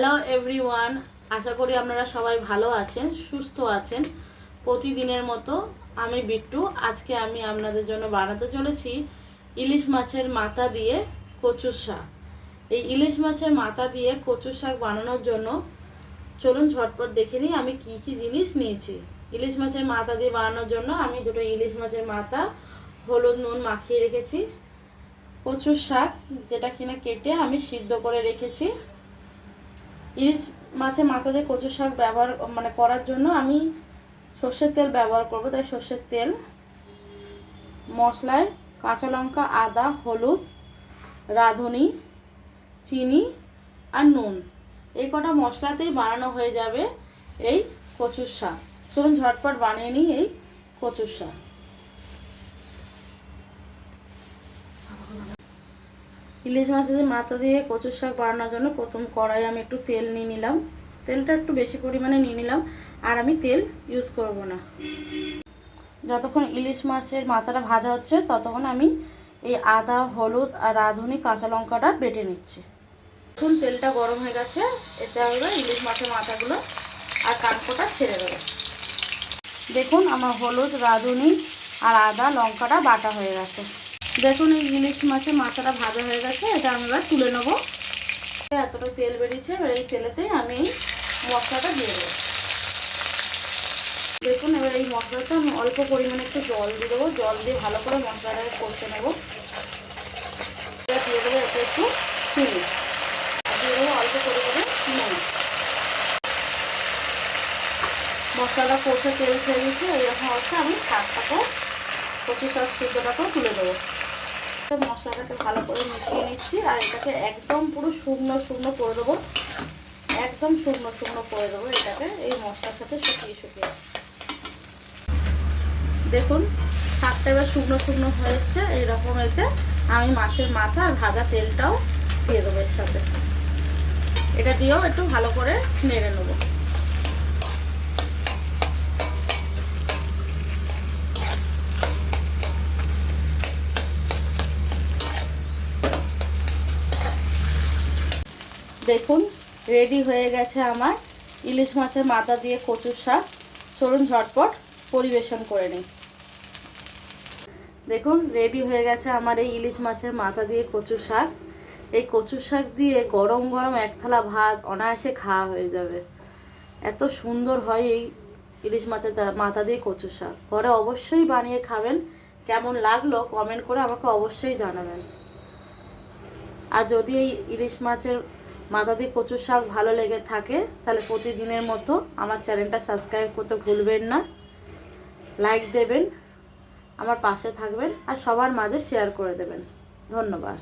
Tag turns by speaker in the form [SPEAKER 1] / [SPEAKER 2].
[SPEAKER 1] Hello everyone আশা করি আপনারা সবাই ভালো আছেন, সুস্থ আছেন। প্রতিদিনের মতো আমি বিট্টু, আজকে আমি আপনাদের জন্য বানাতে চলেছি ইলিশ মাছের মাথা দিয়ে কচুর শাক। এই ইলিশ মাছের মাথা দিয়ে কচুর শাক বানানোর জন্য চলুন ঝটপট দেখে নিই আমি কি কি জিনিস নিয়েছি। ইলিশ মাছের মাথা দিয়ে বানানোর জন্য আমি দুটো ইলিশ মাছের মাথা হলুদ নুন মাখিয়ে রেখেছি। কচুর শাক যেটা কিনা কেটে আমি সিদ্ধ করে রেখেছি। ইলিশ মাছের মাথা দিয়ে কচু শাক ব্যবহার মানে করার জন্য আমি সর্ষের তেল ব্যবহার করব। তাই সর্ষের তেল, মশলায় কাঁচা লঙ্কা, আদা, হলুদ, রাঁধুনি, চিনি আর নুন। এই কটা মশলাতেই বানানো হয়ে যাবে এই কচুর শাক। চলুন ঝটপট বানিয়ে নিই এই কচুর শাক। ইলিশ মাছের মাথা দিয়ে কচুর শাক বানানোর জন্য প্রথম কড়াই আমি একটু তেল নিয়ে নিলাম। তেলটা একটু বেশি পরিমাণে নিয়ে নিলাম। আর আমি তেল ইউজ করব না। যতক্ষণ ইলিশ মাছের মাথাটা ভাজা হচ্ছে, ততক্ষণ আমি এই আদা, হলুদ আর রাঁধুনি কাঁচা লঙ্কাটা বেটে নিচ্ছি। এখন তেলটা গরম হয়ে গেছে। এতে আমরা ইলিশ মাছের মাথাগুলো আর কানকোটা ছেড়ে দেবো। দেখুন, আমার হলুদ, রাঁধুনি আর আদা, লঙ্কাটা বাটা হয়ে গেছে। দেখুন এই ইলিশ মাছের মাথাটা ভাজা হয়ে গেছে, এটা আমি এবার তুলে নেব। এতটা তেল বেরিয়েছে, এবার এই তেলেতে আমি মশলাটা দিয়ে দেবো। দেখুন, এবার এই মশলাটা আমি অল্প পরিমাণে একটু জল দিয়ে দেবো, জল দিয়ে ভালো করে মশলাটাকে কষে নেব। এবার দিয়ে দেবো এতে একটু চিনি। দিয়ে দেবো অল্প পরিমাণে নুন। মশলাটা কষে তেল ছেড়ে দিয়েছে এইরকম অবস্থা আমি শাকটাকে কচু শাক সিদ্ধটাকেও তুলে দেবো। মশলাটাকে ভালো করে মিশিয়ে নিচ্ছি, আর এটাকে একদম পুরো শুকনো শুকনো করে দেবো। একদম শুকনো শুকনো করে দেবো এটাকে, এই মশলার সাথে শুকিয়ে শুকিয়ে। দেখুন শাকটা এবার শুকনো শুকনো হয়ে এসছে। এইরকম এতে আমি মাছের মাথা আর ভাজা তেলটাও দিয়ে দেবো এর সাথে। এটা দিয়েও একটু ভালো করে নেড়ে নেব। দেখুন রেডি হয়ে গেছে আমার। ইলিশ মাছের মাথা দিয়ে কচুর শাক। চলুন ঝটপট পরিবেশন করে নিই। দেখুন রেডি হয়ে গেছে আমার এই ইলিশ মাছের মাথা দিয়ে কচুর শাক। এই কচুর শাক দিয়ে গরম গরম এক থালা ভাত অনায়াসে খাওয়া হয়ে যাবে। এত সুন্দর হয় এই ইলিশ মাছের মাথা দিয়ে কচুর শাক। ঘরে অবশ্যই বানিয়ে খাবেন। কেমন লাগল কমেন্ট করে আমাকে অবশ্যই জানাবেন। আর যদি এই ইলিশ মাছের মাথা দিয়ে কচুর শাক ভালো লেগে থাকে, তাহলে প্রতিদিনের মতো আমার চ্যানেলটা সাবস্ক্রাইব করতে ভুলবেন না। লাইক দেবেন, আমার পাশে থাকবেন আর সবার মাঝে শেয়ার করে দেবেন। ধন্যবাদ।